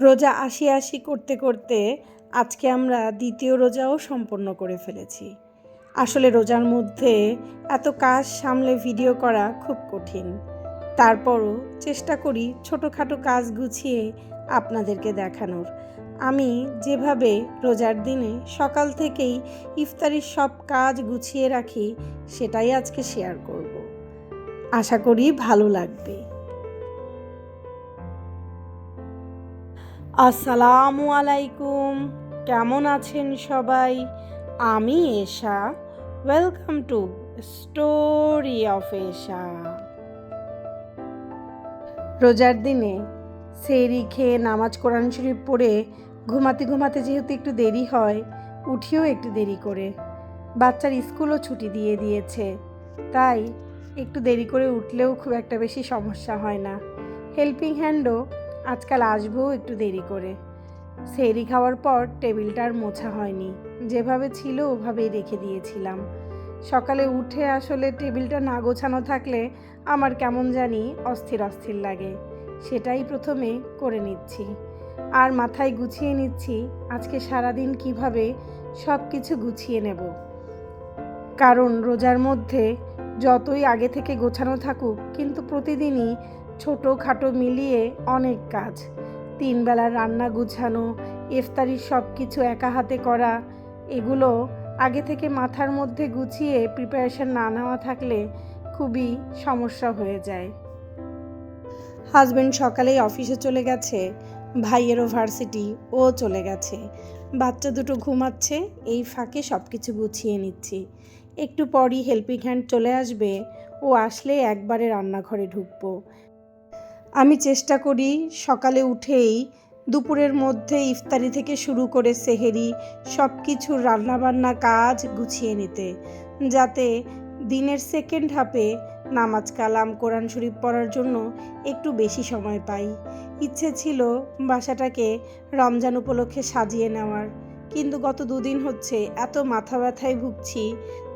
রোজা আশি আশি করতে করতে আজকে আমরা দ্বিতীয় রোজাও সম্পন্ন করে ফেলেছি। আসলে রোজার মধ্যে এত কাজ সামলে ভিডিও করা খুব কঠিন। তারপরও চেষ্টা করি ছোটোখাটো কাজ গুছিয়ে আপনাদেরকে দেখানোর। আমি যেভাবে রোজার দিনে সকাল থেকেই ইফতারির সব কাজ গুছিয়ে রাখি, সেটাই আজকে শেয়ার করব। আশা করি ভালো লাগবে। আসসালামু আলাইকুম। কেমন আছেন সবাই? আমি Esha. Welcome to story of Esha রোজার দিনে সেরি খেয়ে নামাজ কোরআন শরীফ পড়ে ঘুমাতে ঘুমাতে যেহেতু একটু দেরি হয়, উঠিও একটু দেরি করে। বাচ্চার স্কুলও ছুটি দিয়ে দিয়েছে, তাই একটু দেরি করে উঠলেও খুব একটা বেশি সমস্যা হয় না। হেল্পিং হ্যান্ডও আজকাল আসব একটু দেরি করে। সেরি খাওয়ার পর টেবিলটার মোছা হয়নি। যেভাবে ছিল ওভাবেই রেখে দিয়েছিলাম। সকালে উঠে আসলে টেবিলটা না গোছানো থাকলে আমার কেমন জানি অস্থির অস্থির লাগে। সেটাই প্রথমে করে নিচ্ছি। আর মাথায় গুছিয়ে নিচ্ছি আজকে সারাদিন কীভাবে সব কিছু গুছিয়ে নেব। কারণ রোজার মধ্যে যতই আগে থেকে গোছানো থাকুক, কিন্তু প্রতিদিনই ছোটো খাটো মিলিয়ে অনেক কাজ। তিন বেলার রান্না গুছানো ইফতারির সব কিছু একা হাতে করা, এগুলো আগে থেকে মাথার মধ্যে গুছিয়ে প্রিপারেশন না নেওয়া থাকলে খুবই সমস্যা হয়ে যায়। হাজব্যান্ড সকালেই অফিসে চলে গেছে, ভাইয়েরও ভার্সিটি ও চলে গেছে। বাচ্চা দুটো ঘুমাচ্ছে, এই ফাঁকে সব কিছু গুছিয়ে নিচ্ছি। একটু পরই হেল্পিং হ্যান্ড চলে আসবে, ও আসলে একবারে রান্নাঘরে ঢুকবো। আমি চেষ্টা করি সকালে উঠেই দুপুরের মধ্যে ইফতারি থেকে শুরু করে সেহেরি সব কিছু রান্নাবান্না কাজ গুছিয়ে নিতে, যাতে দিনের সেকেন্ড হাফে নামাজ কালাম, কোরআন শরীফ পড়ার জন্য একটু বেশি সময় পাই। ইচ্ছে ছিল বাসাটাকে রমজান উপলক্ষে সাজিয়ে নেওয়ার, কিন্তু গত দুদিন হচ্ছে এত মাথা ব্যথায় ভুগছি,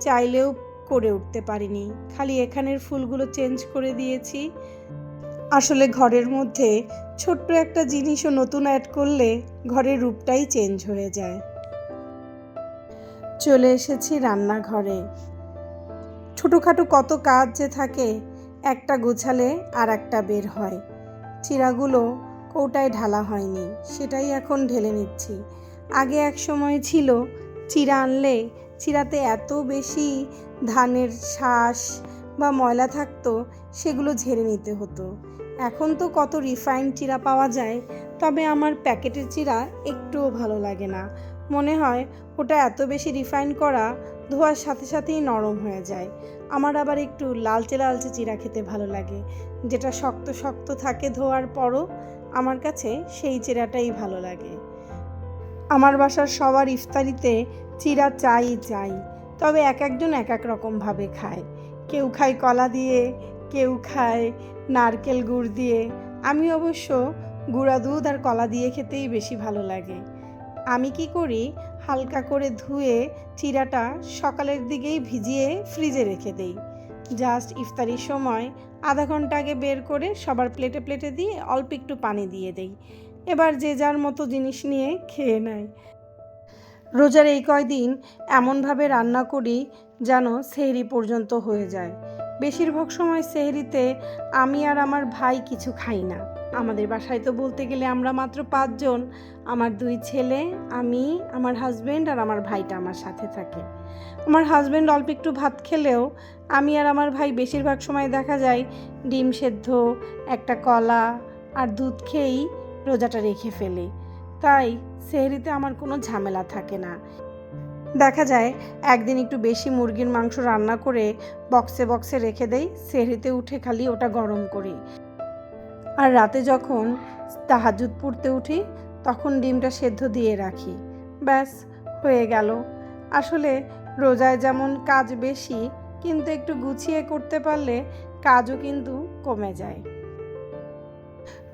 চাইলেও করে উঠতে পারিনি। খালি এখানের ফুলগুলো চেঞ্জ করে দিয়েছি। আসলে ঘরের মধ্যে ছোট্ট একটা জিনিসও নতুন অ্যাড করলে ঘরের রূপটাই চেঞ্জ হয়ে যায়। চলে এসেছি রান্নাঘরে। ছোটোখাটো কত কাজ যে থাকে, একটা গোছালে আর একটা বের হয়। চিরাগুলো কৌটায় ঢালা হয়নি, সেটাই এখন ঢেলে নিচ্ছি। আগে এক সময় ছিল, চিরা আনলে চিরাতে এত বেশি ধানের শ্বাস বা ময়লা থাকতো, সেগুলো ঝেড়ে নিতে হতো। এখন তো কত রিফাইন্ড চিরা পাওয়া যায়, তবে আমার প্যাকেটের চিরা একটুও ভালো লাগে না। মনে হয় ওটা এত বেশি রিফাইন করা ধোয়ার সাথে সাথেই নরম হয়ে যায়। আমার আবার একটু লালচে লালচে চিরা খেতে ভালো লাগে, যেটা শক্ত শক্ত থাকে ধোয়ার পরও আমার কাছে সেই চিরাটাই ভালো লাগে। আমার বাসার সবার ইফতারিতে চিরা চাই চাই, তবে এক একজন এক এক রকমভাবে খায়। কেউ খায় কলা দিয়ে কেউ খায়, নারকেল গুড় দিয়ে। আমি অবশ্য গুঁড়া দুধ আর কলা দিয়ে খেতেই বেশি ভালো লাগে। আমি কি করি, হালকা করে ধুয়ে চিরাটা সকালের দিকেই ভিজিয়ে ফ্রিজে রেখে দেই। জাস্ট ইফতারির সময় আধা ঘণ্টা আগে বের করে সবার প্লেটে প্লেটে দিয়ে অল্প একটু পানি দিয়ে দেই। এবার যে যার মতো জিনিস নিয়ে খেয়ে নেয়। রোজার এই কয়দিন এমনভাবে রান্না করি যেন সেহরি পর্যন্ত হয়ে যায়। বেশিরভাগ সময় সেহরিতে আমি আর আমার ভাই কিছু খাই না। আমাদের বাসায় তো বলতে গেলে আমরা মাত্র পাঁচজন। আমার দুই ছেলে, আমি, আমার হাজব্যান্ড আর আমার ভাইটা আমার সাথে থাকে। আমার হাজব্যান্ড অল্প একটু ভাত খেলেও আমি আর আমার ভাই বেশিরভাগ সময় দেখা যায় ডিম সেদ্ধ, একটা কলা আর দুধ খেয়েই রোজাটা রেখে ফেলি। তাই সেহরিতে আমার কোনো ঝামেলা থাকে না। দেখা যায়, একদিন একটু বেশি মুরগির মাংস রান্না করে বক্সে বক্সে রেখে দেই, সেহরিতে উঠে খালি ওটা গরম করি। আর রাতে যখন তাহাজুদ পড়তে উঠি, তখন ডিমটা সেদ্ধ দিয়ে রাখি। ব্যাস, হয়ে গেল। আসলে রোজায় যেমন কাজ বেশি, কিন্তু একটু গুছিয়ে করতে পারলে কাজও কিন্তু কমে যায়।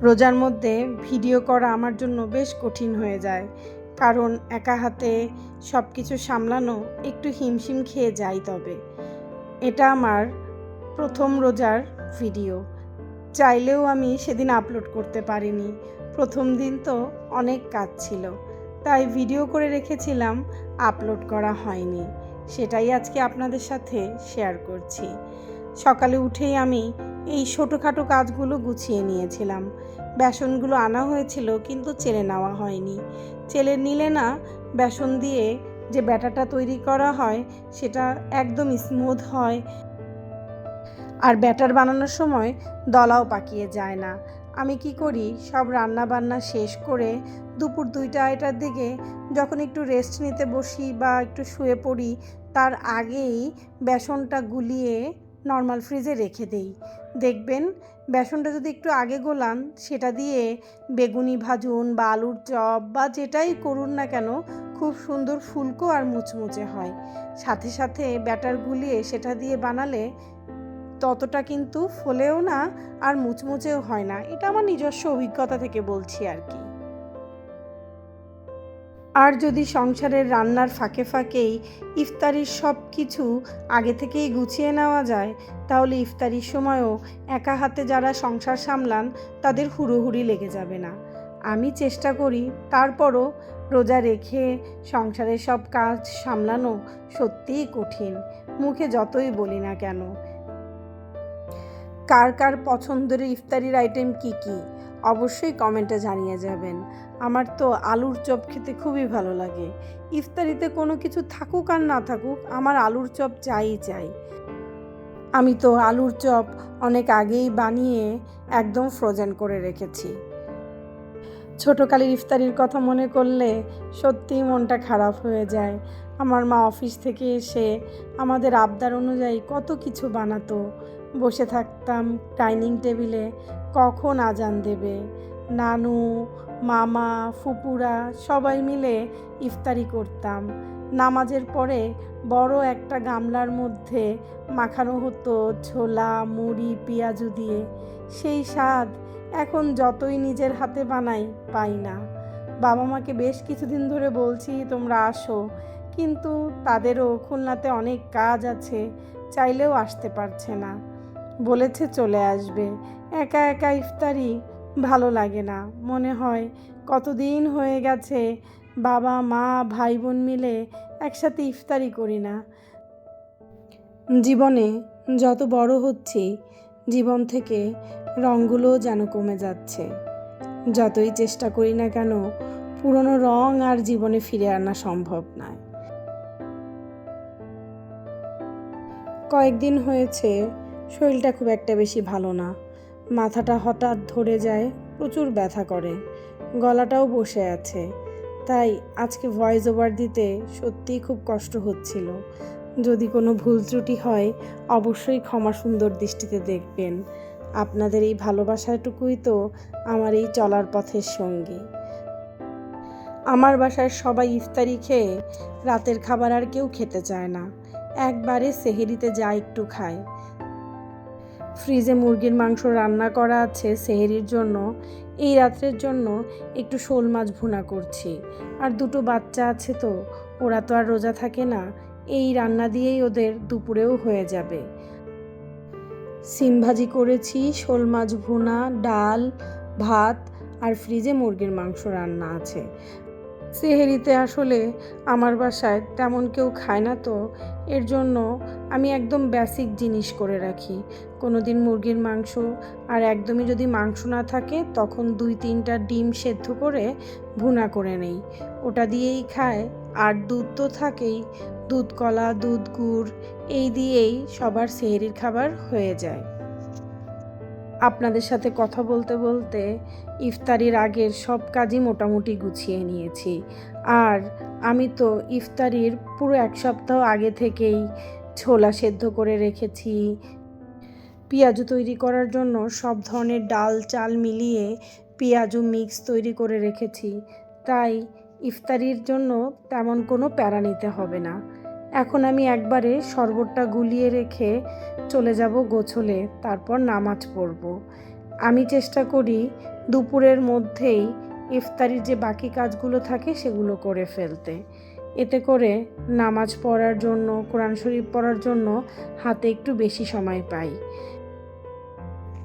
রোজার মধ্যে ভিডিও করা আমার জন্য বেশ কঠিন হয়ে যায়। কারণ একা হাতে সব কিছু সামলানো একটু হিমশিম খেয়ে যাই তবে। এটা আমার প্রথম রোজার ভিডিও। চাইলেও আমি সেদিন আপলোড করতে পারিনি। প্রথম দিন তো অনেক কাজ ছিল, তাই ভিডিও করে রেখেছিলাম, আপলোড করা হয়নি। সেটাই আজকে আপনাদের সাথে শেয়ার করছি। সকালে উঠেই আমি এই ছোটোখাটো কাজগুলো গুছিয়ে নিয়েছিলাম। বেসনগুলো আনা হয়েছিল, কিন্তু চেলে নেওয়া হয়নি। চেলে নিলে না, বেসন দিয়ে যে ব্যাটাটা তৈরি করা হয়, সেটা একদম স্মুথ হয়। আর ব্যাটার বানানোর সময় দলাও পাকিয়ে যায় না। আমি কি করি, সব রান্না বান্না শেষ করে দুপুর দুইটা আড়াইটার দিকে যখন একটু রেস্ট নিতে বসি বা একটু শুয়ে পড়ি, তার আগেই বেসনটা গুলিয়ে নর্মাল ফ্রিজে রেখে দেই। দেখবেন বেসনটা যদি একটু আগে গোলান, সেটা দিয়ে বেগুনি ভাজুন বা আলুর চপ বা যেটাই করুন না কেন, খুব সুন্দর ফুলকো আর মুচমুচে হয়। সাথে সাথে ব্যাটার গুলিয়ে সেটা দিয়ে বানালে ততটা কিন্তু ফোলেও না আর মুচমুচেও হয় না। এটা আমার নিজস্ব অভিজ্ঞতা থেকে বলছি আর কি। আর যদি সংসারের রান্নার ফাঁকে ফাঁকেই ইফতারির সব কিছু আগে থেকেই গুছিয়ে নেওয়া যায়, তাহলে ইফতারির সময়ও একা হাতে যারা সংসার সামলান, তাদের হুড়োহুড়ি লেগে যাবে না। আমি চেষ্টা করি, তারপরও রোজা রেখে সংসারের সব কাজ সামলানো সত্যিই কঠিন, মুখে যতই বলি না কেন। কার কার পছন্দের ইফতারির আইটেম কি কি? অবশ্যই কমেন্টে জানিয়ে যাবেন। আমার তো আলুর চপ খেতে খুবই ভালো লাগে। ইফতারিতে কোনো কিছু থাকুক আর না থাকুক, আমার আলুর চপ চাই চাই। আমি তো আলুর চপ অনেক আগেই বানিয়ে একদম ফ্রোজেন করে রেখেছি। ছোটোকালের ইফতারির কথা মনে করলে সত্যিই মনটা খারাপ হয়ে যায়। আমার মা অফিস থেকে এসে আমাদের আবদার অনুযায়ী কত কিছু বানাতো বসে থাকতাম ডাইনিং টেবিলে, কখন আজান দেবে? নানু, মামা, ফুপুরা সবাই মিলে ইফতারি করতাম। নামাজের পরে বড় একটা গামলার মধ্যে মাখানো হতো ছোলা, মুড়ি, পেঁয়াজু দিয়ে। সেই স্বাদ এখন যতই নিজের হাতে বানাই, পাই না। বাবা মাকে বেশ কিছুদিন ধরে বলছি, তোমরা আসো। কিন্তু তাদেরও খুলনাতে অনেক কাজ আছে, চাইলেও আসতে পারছে না। বলেছে চলে আসবে। একা একা ইফতারি ভালো লাগে না। মনে হয় কতদিন হয়ে গেছে বাবা, মা ভাই বোন মিলে একসাথে ইফতারি করি না। জীবনে যত বড় হচ্ছি, জীবন থেকে রঙগুলো যেন কমে যাচ্ছে। যতই চেষ্টা করি না কেন, পুরনো রং আর জীবনে ফিরে আনা সম্ভব নয়। কয়েকদিন হয়েছে শরীরটা খুব একটা বেশি ভালো না। মাথাটা হঠাৎ ধরে যায়, প্রচুর ব্যথা করে। গলাটাও বসে আছে। তাই আজকে ভয়েস ওভার দিতে সত্যিই খুব কষ্ট হচ্ছিল। যদি কোনো ভুল ত্রুটি হয়, অবশ্যই ক্ষমা সুন্দর দৃষ্টিতে দেখবেন। আপনাদের এই ভালোবাসাটুকুই তো আমার এই চলার পথের সঙ্গী। আমার বাসায় সবাই ইফতারি খেয়ে রাতের খাবার আর কেউ খেতে চায় না। একবারে সেহেরিতে যা একটু খায়। ফ্রিজে মুরগির মাংস রান্না করা আছে সেহেরির জন্য, এই রাত্রের জন্য একটু শোল মাছ ভুনা করছি। আর দুটো বাচ্চা আছে তো, ওরা তো আর রোজা থাকে না, এই রান্না দিয়েই ওদের দুপুরেও হয়ে যাবে। সিম ভাজি করেছি, শোল মাছ ভুনা, ডাল, ভাত আর ফ্রিজে মুরগির মাংস রান্না আছে। সেহেরিতে আসলে আমার বাসায় তেমন কেউ খায় না তো। এর জন্য আমি একদম বেসিক জিনিস করে রাখি। কোনো দিন মুরগির মাংস আর একদমই যদি মাংস না থাকে, তখন দুই তিনটা ডিম সেদ্ধ করে ভুনা করে নেই। ওটা দিয়েই খায়। আর দুধ তো থাকেই। দুধ কলা, দুধ গুড়, এই দিয়েই সবার সেহেরির খাবার হয়ে যায়। আপনাদের সাথে কথা বলতে বলতে ইফতারির আগের সব কাজই মোটামুটি গুছিয়ে নিয়েছি। আর আমি তো ইফতারির পুরো এক সপ্তাহ আগে থেকেই ছোলা সেদ্ধ করে রেখেছি। পেঁয়াজু তৈরি করার জন্য সব ধরনের ডাল, চাল মিলিয়ে পেঁয়াজু মিক্স তৈরি করে রেখেছি। তাই ইফতারির জন্য তেমন কোনো প্যারা নিতে হবে না। এখন আমি একবারে শরবতটা গুলিয়ে রেখে চলে যাব গোছলে, তারপর নামাজ পড়ব। আমি চেষ্টা করি দুপুরের মধ্যেই ইফতারির যে বাকি কাজগুলো থাকে সেগুলো করে ফেলতে। এতে করে নামাজ পড়ার জন্য, কোরআন শরীফ পড়ার জন্য হাতে একটু বেশি সময় পাই।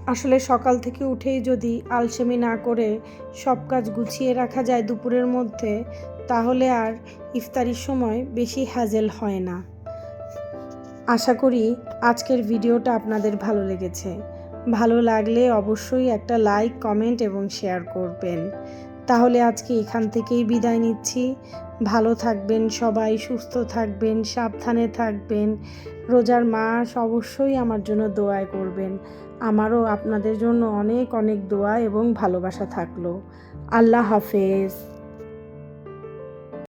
আসলে সকাল থেকে উঠেই যদি আলসেমি না করে সব কাজ গুছিয়ে রাখা যায় দুপুরের মধ্যে তাহলে আর ইফতারির সময় বেশি হ্যাজেল হয় না। আশা করি আজকের ভিডিওটা আপনাদের ভালো লেগেছে। ভালো লাগলে অবশ্যই একটা লাইক, কমেন্ট এবং শেয়ার করবেন। তাহলে আজকে এখান থেকেই বিদায় নিচ্ছি। ভালো থাকবেন সবাই, সুস্থ থাকবেন, সাবধানে থাকবেন। রোজার মাস অবশ্যই আমার জন্য দোয়ায় করবেন। আমারও আপনাদের জন্য অনেক অনেক দোয়া এবং ভালোবাসা থাকল। আল্লাহ হাফেজ।